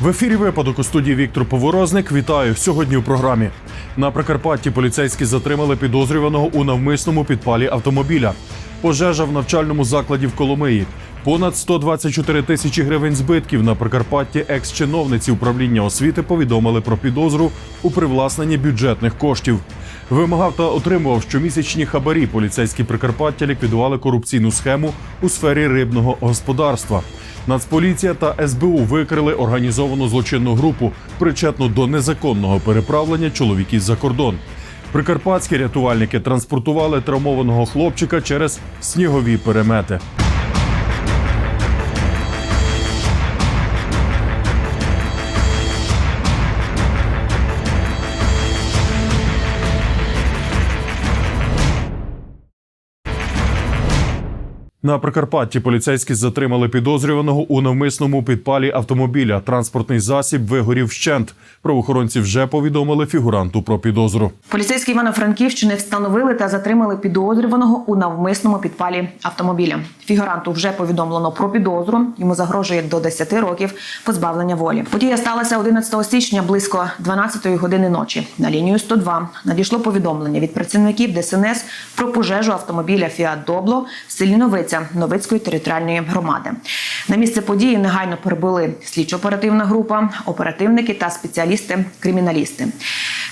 В ефірі випадок у студії Віктор Поворозник. Вітаю сьогодні у програмі. На Прикарпатті поліцейські затримали підозрюваного у навмисному підпалі автомобіля. Пожежа в навчальному закладі в Коломиї. Понад 124 тисячі гривень збитків на Прикарпатті екс-чиновниці управління освіти повідомили про підозру у привласненні бюджетних коштів. Вимагав та отримував щомісячні хабарі. Поліцейські Прикарпаття ліквідували корупційну схему у сфері рибного господарства. Нацполіція та СБУ викрили організовану злочинну групу, причетну до незаконного переправлення чоловіків за кордон. Прикарпатські рятувальники транспортували травмованого хлопчика через снігові перемети. На Прикарпатті поліцейські затримали підозрюваного у навмисному підпалі автомобіля. Транспортний засіб вигорів вщент. Правоохоронці вже повідомили фігуранту про підозру. Поліцейські Івано-Франківщини встановили та затримали підозрюваного у навмисному підпалі автомобіля. Фігуранту вже повідомлено про підозру. Йому загрожує до 10 років позбавлення волі. Подія сталася 11 січня близько 12 години ночі. На лінію 102 надійшло повідомлення від працівників ДСНС про пожежу автомобіля Фіат Добло в селі Новиця Новицької територіальної громади. На місце події негайно прибули слідчо-оперативна група, оперативники та спеціалісти-криміналісти.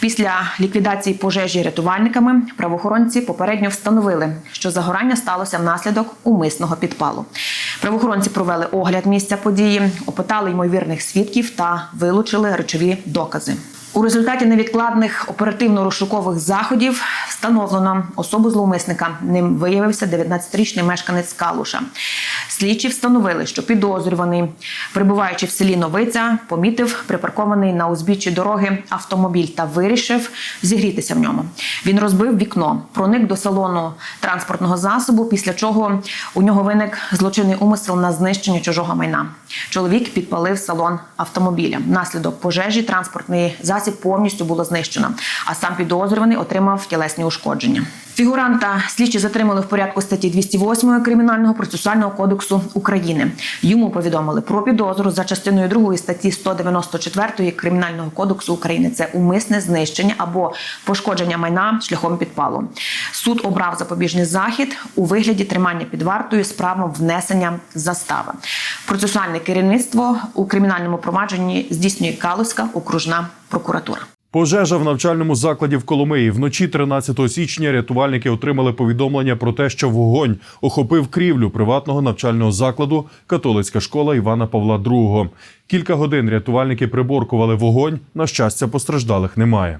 Після ліквідації пожежі рятувальниками правоохоронці попередньо встановили, що загорання сталося внаслідок умисного підпалу. Правоохоронці провели огляд місця події, опитали ймовірних свідків та вилучили речові докази. У результаті невідкладних оперативно-розшукових заходів встановлено особу зловмисника. Ним виявився 19-річний мешканець Калуша. Слідчі встановили, що підозрюваний, перебуваючи в селі Новиця, помітив припаркований на узбіччі дороги автомобіль та вирішив зігрітися в ньому. Він розбив вікно, проник до салону транспортного засобу, після чого у нього виник злочинний умисел на знищення чужого майна. Чоловік підпалив салон автомобіля. Внаслідок пожежі транспортний засіб повністю було знищено, а сам підозрюваний отримав тілесні ушкодження. Фігуранта слідчі затримали в порядку статті 208 Кримінального процесуального кодексу України. Йому повідомили про підозру за частиною 2 статті 194 Кримінального кодексу України. Це умисне знищення або пошкодження майна шляхом підпалу. Суд обрав запобіжний захід у вигляді тримання під вартою з правом внесення застави. Процесуальне керівництво у кримінальному провадженні здійснює Калузька окружна прокуратура. Пожежа в навчальному закладі в Коломиї. Вночі 13 січня рятувальники отримали повідомлення про те, що вогонь охопив крівлю приватного навчального закладу католицька школа Івана Павла II. Кілька годин рятувальники приборкували вогонь. На щастя, постраждалих немає.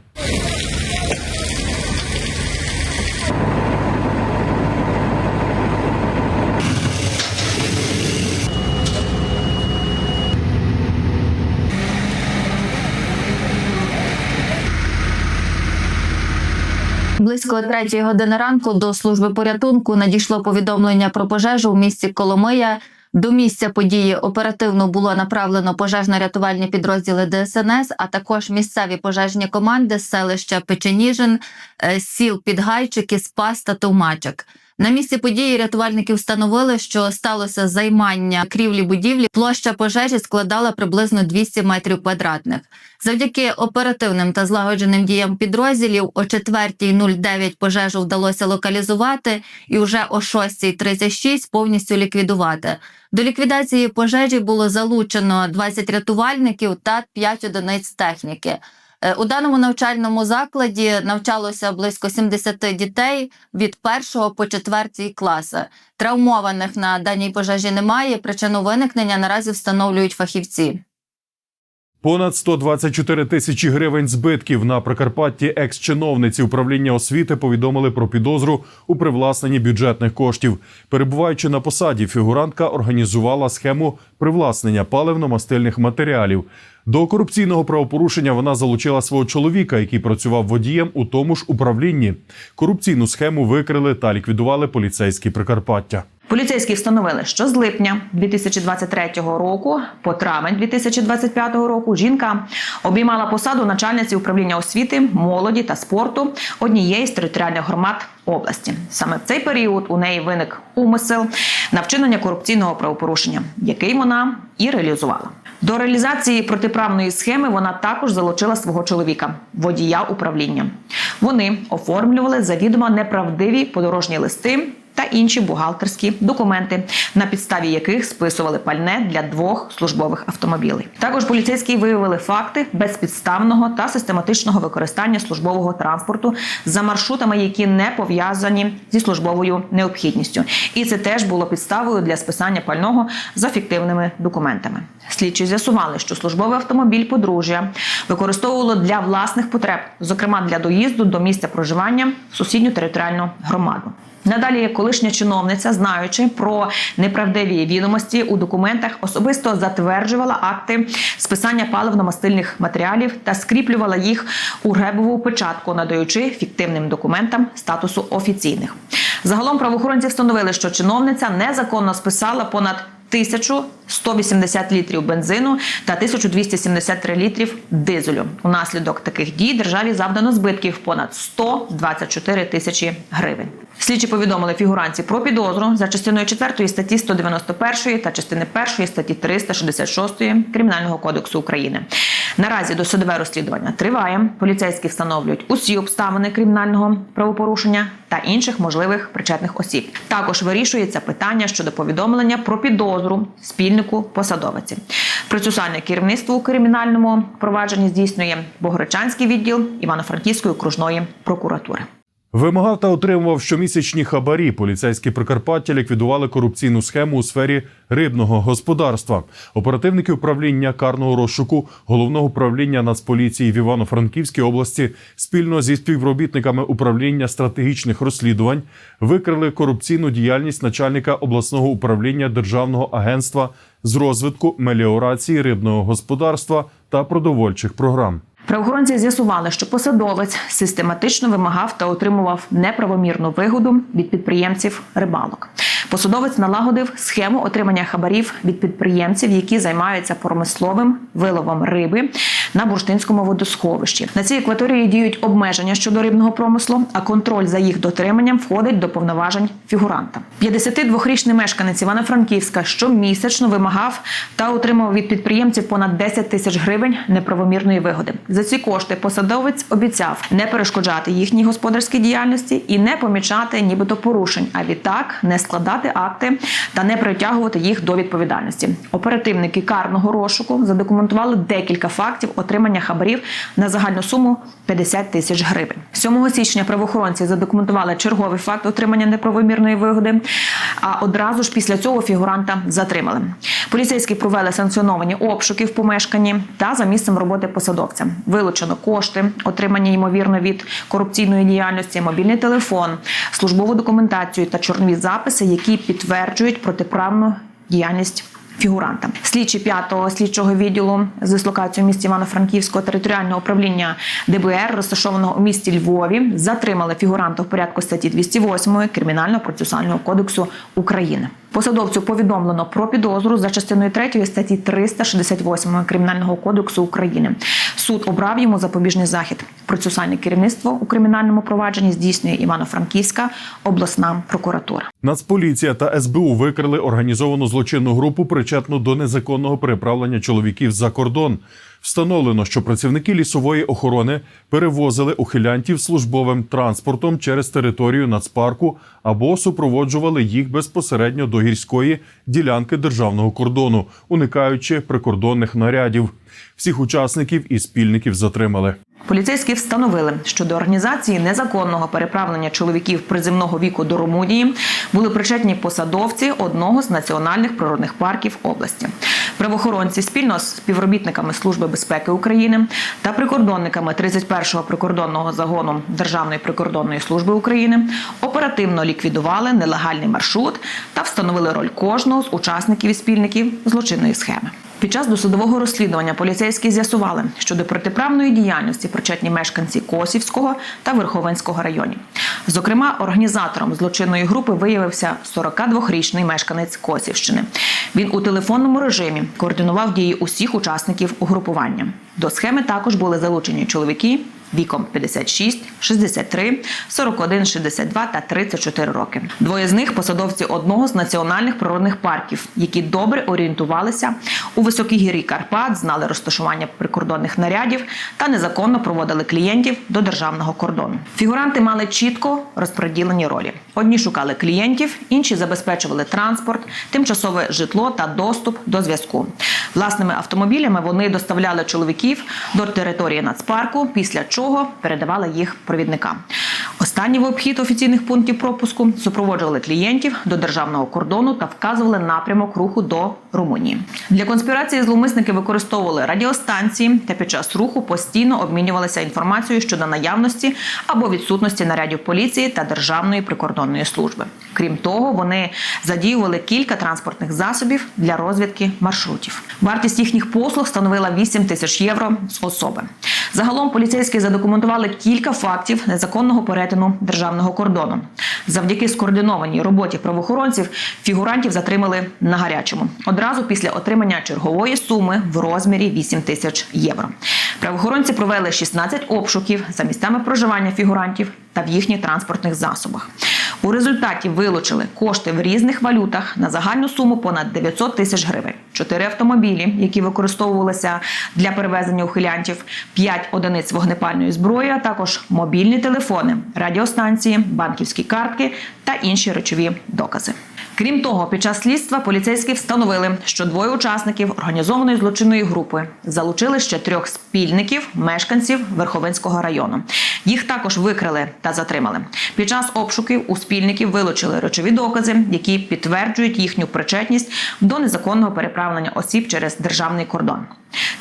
Близько третьої години ранку до служби порятунку надійшло повідомлення про пожежу в місті Коломия. До місця події оперативно було направлено пожежно-рятувальні підрозділи ДСНС, а також місцеві пожежні команди з селища Печеніжин, е, сіл Підгайчики, Спас та Товмачок. На місці події рятувальники встановили, що сталося займання крівлі будівлі. Площа пожежі складала приблизно 200 метрів квадратних. Завдяки оперативним та злагодженим діям підрозділів о 4.09 пожежу вдалося локалізувати і вже о 6.36 повністю ліквідувати. До ліквідації пожежі було залучено 20 рятувальників та 5 одиниць техніки. Е, У даному навчальному закладі навчалося близько 70 дітей від 1 по 4 класи. Травмованих на даній пожежі немає. Причину виникнення наразі встановлюють фахівці. Понад 124 тисячі гривень збитків на Прикарпатті екс-чиновниці управління освіти повідомили про підозру у привласненні бюджетних коштів. Перебуваючи на посаді, фігурантка організувала схему привласнення паливно-мастильних матеріалів. До корупційного правопорушення вона залучила свого чоловіка, який працював водієм у тому ж управлінні. Корупційну схему викрили та ліквідували поліцейські Прикарпаття. Поліцейські встановили, що з липня 2023 року по травень 2025 року жінка обіймала посаду начальниці управління освіти, молоді та спорту однієї з територіальних громад області. Саме в цей період у неї виник умисел на вчинення корупційного правопорушення, який вона і реалізувала. До реалізації протиправної схеми вона також залучила свого чоловіка, водія управління. Вони оформлювали завідомо неправдиві подорожні листи та інші бухгалтерські документи, на підставі яких списували пальне для двох службових автомобілей. Також поліцейські виявили факти безпідставного та систематичного використання службового транспорту за маршрутами, які не пов'язані зі службовою необхідністю. І це теж було підставою для списання пального за фіктивними документами. Слідчі з'ясували, що службовий автомобіль подружжя використовувало для власних потреб, зокрема для доїзду до місця проживання в сусідню територіальну громаду. Надалі, колишня чиновниця, знаючи про неправдиві відомості у документах, особисто затверджувала акти списання паливно-мастильних матеріалів та скріплювала їх у гребову печатку, надаючи фіктивним документам статусу офіційних. Загалом правоохоронці встановили, що чиновниця незаконно списала понад 1180 літрів бензину та 1273 літрів дизелю. Унаслідок таких дій державі завдано збитків понад 124 тисячі гривень. Слідчі повідомили фігуранці про підозру за частиною 4 статті 191 та частини 1 статті 366 Кримінального кодексу України. Наразі досудове розслідування триває. Поліцейські встановлюють усі обставини кримінального правопорушення та інших можливих причетних осіб. Також вирішується питання щодо повідомлення про підозру спільнику посадовиці. Процесуальне керівництво у кримінальному провадженні здійснює Богородчанський відділ Івано-Франківської окружної прокуратури. Вимагав та отримував щомісячні хабарі. Поліцейські Прикарпаття ліквідували корупційну схему у сфері рибного господарства. Оперативники управління карного розшуку головного управління Нацполіції в Івано-Франківській області спільно зі співробітниками управління стратегічних розслідувань викрили корупційну діяльність начальника обласного управління Державного агентства з розвитку меліорації рибного господарства та продовольчих програм. Правоохоронці з'ясували, що посадовець систематично вимагав та отримував неправомірну вигоду від підприємців рибалок. Посадовець налагодив схему отримання хабарів від підприємців, які займаються промисловим виловом риби на бурштинському водосховищі. На цій екваторії діють обмеження щодо рибного промислу, а контроль за їх дотриманням входить до повноважень фігуранта. 52-річний мешканець Івано-Франківська щомісячно вимагав та отримав від підприємців понад 10 тисяч гривень неправомірної вигоди. За ці кошти посадовець обіцяв не перешкоджати їхній господарській діяльності і не помічати нібито порушень, а відтак не складати акти та не притягувати їх до відповідальності. Оперативники карного розшуку задокументували декілька фактів отримання хабарів на загальну суму 50 тисяч гривень. 7 січня правоохоронці задокументували черговий факт отримання неправомірної вигоди. А одразу ж після цього фігуранта затримали. Поліцейські провели санкціоновані обшуки в помешканні та за місцем роботи посадовця. Вилучено кошти, отримані ймовірно від корупційної діяльності, мобільний телефон, службову документацію та чорнові записи, які підтверджують протиправну діяльність. Фігуранта слідчі п'ятого слідчого відділу з дислокацією в місті Івано-Франківського територіального управління ДБР, розташованого у місті Львові, затримали фігуранта в порядку статті 208 Кримінального процесуального кодексу України. Посадовцю повідомлено про підозру за частиною 3 статті 368 Кримінального кодексу України. Суд обрав йому запобіжний захід. Процесуальне керівництво у кримінальному провадженні здійснює Івано-Франківська обласна прокуратура. Нацполіція та СБУ викрили організовану злочинну групу, причетну до незаконного переправлення чоловіків за кордон. Встановлено, що працівники лісової охорони перевозили ухилянтів службовим транспортом через територію нацпарку або супроводжували їх безпосередньо до гірської ділянки державного кордону, уникаючи прикордонних нарядів. Всіх учасників і спільників затримали. Поліцейські встановили, що до організації незаконного переправлення чоловіків приземного віку до Румунії були причетні посадовці одного з національних природних парків області. Правоохоронці спільно з співробітниками Служби безпеки України та прикордонниками 31-го прикордонного загону Державної прикордонної служби України оперативно ліквідували нелегальний маршрут та встановили роль кожного з учасників і спільників злочинної схеми. Під час досудового розслідування поліцейські з'ясували, що до протиправної діяльності причетні мешканці Косівського та Верховенського районів. Зокрема, організатором злочинної групи виявився 42-річний мешканець Косівщини. Він у телефонному режимі координував дії усіх учасників угрупування. До схеми також були залучені чоловіки віком 56, 63, 41, 62 та 34 роки. Двоє з них посадовці одного з національних природних парків, які добре орієнтувалися у високій гірі Карпат, знали розташування прикордонних нарядів та незаконно проводили клієнтів до державного кордону. Фігуранти мали чітко розподілені ролі. Одні шукали клієнтів, інші забезпечували транспорт, тимчасове житло та доступ до зв'язку. Власними автомобілями вони доставляли чоловіків до території нацпарку, після чого передавали їх провідникам. Останні в обхід офіційних пунктів пропуску супроводжували клієнтів до державного кордону та вказували напрямок руху до Румунії. Для конспірації зловмисники використовували радіостанції та під час руху постійно обмінювалися інформацією щодо наявності або відсутності нарядів поліції та державної прикордонної служби. Крім того, вони задіювали кілька транспортних засобів для розвідки маршрутів. Вартість їхніх послуг становила 8 тисяч євро з особи. Загалом поліцейські задокументували кілька фактів незаконного перетину державного кордону. Завдяки скоординованій роботі правоохоронців фігурантів затримали на гарячому одразу після отримання чергової суми в розмірі 8 тисяч євро. Правоохоронці провели 16 обшуків за місцями проживання фігурантів та в їхніх транспортних засобах. У результаті вилучили кошти в різних валютах на загальну суму понад 900 тисяч гривень, чотири автомобілі, які використовувалися для перевезення ухилянтів, 5 одиниць вогнепальної зброї, а також мобільні телефони, радіостанції, банківські картки та інші речові докази. Крім того, під час слідства поліцейські встановили, що двоє учасників організованої злочинної групи залучили ще трьох спільників, мешканців Верховинського району. Їх також викрили та затримали. Під час обшуків у спільників вилучили речові докази, які підтверджують їхню причетність до незаконного переправлення осіб через державний кордон.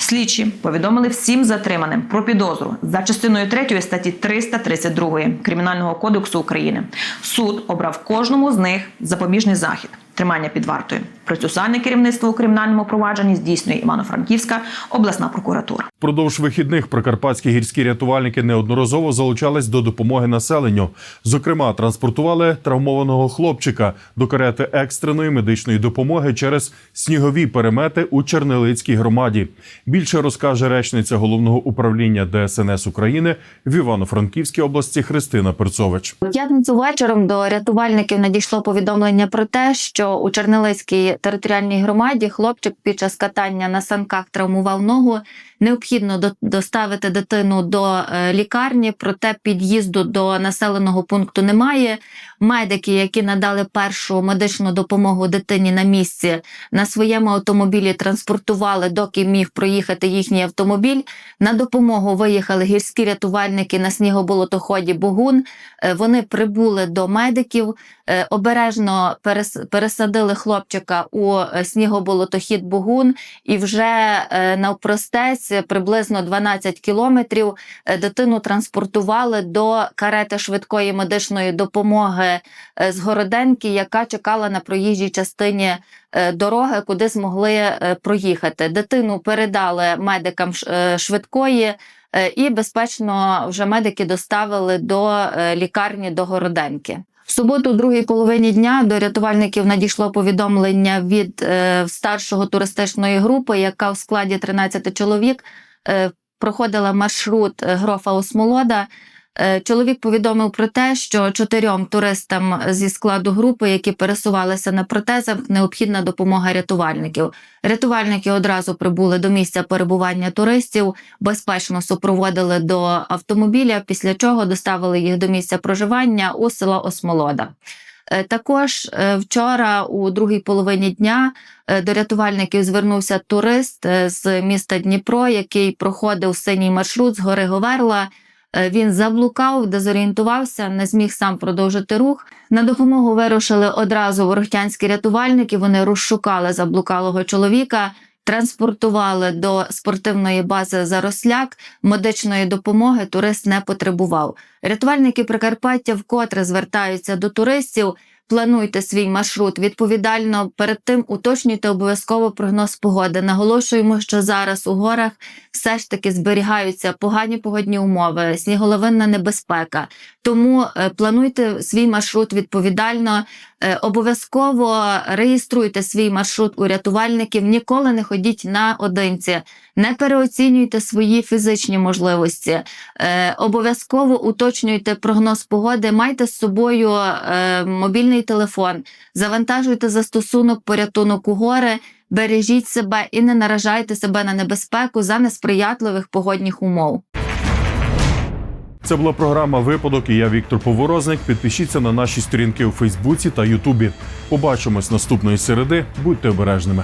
Слідчі повідомили всім затриманим про підозру за частиною 3 статті 332 Кримінального кодексу України. Суд обрав кожному з них запобіжний захід тримання під вартою. Процесуальне керівництво у кримінальному провадженні здійснює Івано-Франківська обласна прокуратура. Впродовж вихідних прикарпатські гірські рятувальники неодноразово залучались до допомоги населенню. Зокрема, транспортували травмованого хлопчика до карети екстреної медичної допомоги через снігові перемети у Чернелицькій громаді. Більше розкаже речниця головного управління ДСНС України в Івано-Франківській області Христина Перцович. П'ятницю вечором до рятувальників надійшло повідомлення про те, що у Чернилицькій територіальній громаді хлопчик під час катання на санках травмував ногу. Необхідно доставити дитину до е, лікарні, проте під'їзду до населеного пункту немає. Медики, які надали першу медичну допомогу дитині на місці, на своєму автомобілі транспортували, доки міг проїхати їхній автомобіль. На допомогу виїхали гірські рятувальники на снігоболотоході Богун. Е, Вони прибули до медиків, обережно перес- пересадили хлопчика у е, снігоболотохід Богун, і вже е, навпростець приблизно 12 кілометрів е, дитину транспортували до карети швидкої медичної допомоги е, з Городенки, яка чекала на проїжджій частині е, дороги, куди змогли е, проїхати. Дитину передали медикам е, швидкої. е, І безпечно вже медики доставили до е, лікарні до Городенки. В суботу, у другій половині дня, до рятувальників надійшло повідомлення від е, старшого туристичної групи, яка в складі 13 чоловік е, проходила маршрут е, Грофа Осмолода. Е, Чоловік повідомив про те, що чотирьом туристам зі складу групи, які пересувалися на протезах, необхідна допомога рятувальників. Рятувальники одразу прибули до місця перебування туристів, безпечно супроводили до автомобіля, після чого доставили їх до місця проживання у село Осмолода. Е, Також е, вчора, у другій половині дня, до рятувальників звернувся турист з міста Дніпро, який проходив синій маршрут з гори Говерла. Е, Він заблукав, дезорієнтувався, не зміг сам продовжити рух. На допомогу вирушили одразу ворохтянські рятувальники. Вони розшукали заблукалого чоловіка, транспортували до спортивної бази Заросляк. Медичної допомоги турист не потребував. Рятувальники Прикарпаття вкотре звертаються до туристів. Плануйте свій маршрут відповідально. Перед тим уточнюйте обов'язково прогноз погоди. Наголошуємо, що зараз у горах все ж таки зберігаються погані погодні умови, сніголовинна небезпека. Тому е, плануйте свій маршрут відповідально. Е, Обов'язково реєструйте свій маршрут у рятувальників. Ніколи не ходіть наодинці, не переоцінюйте свої фізичні можливості. Е, Обов'язково уточнюйте прогноз погоди. Майте з собою е, мобільний телефон, завантажуйте застосунок порятунок у гори. Бережіть себе і не наражайте себе на небезпеку за несприятливих погодних умов. Це була програма Випадок. і Я Віктор Поворозник. Підпишіться на наші сторінки у Фейсбуці та Ютубі. Побачимось наступної середи. Будьте обережними.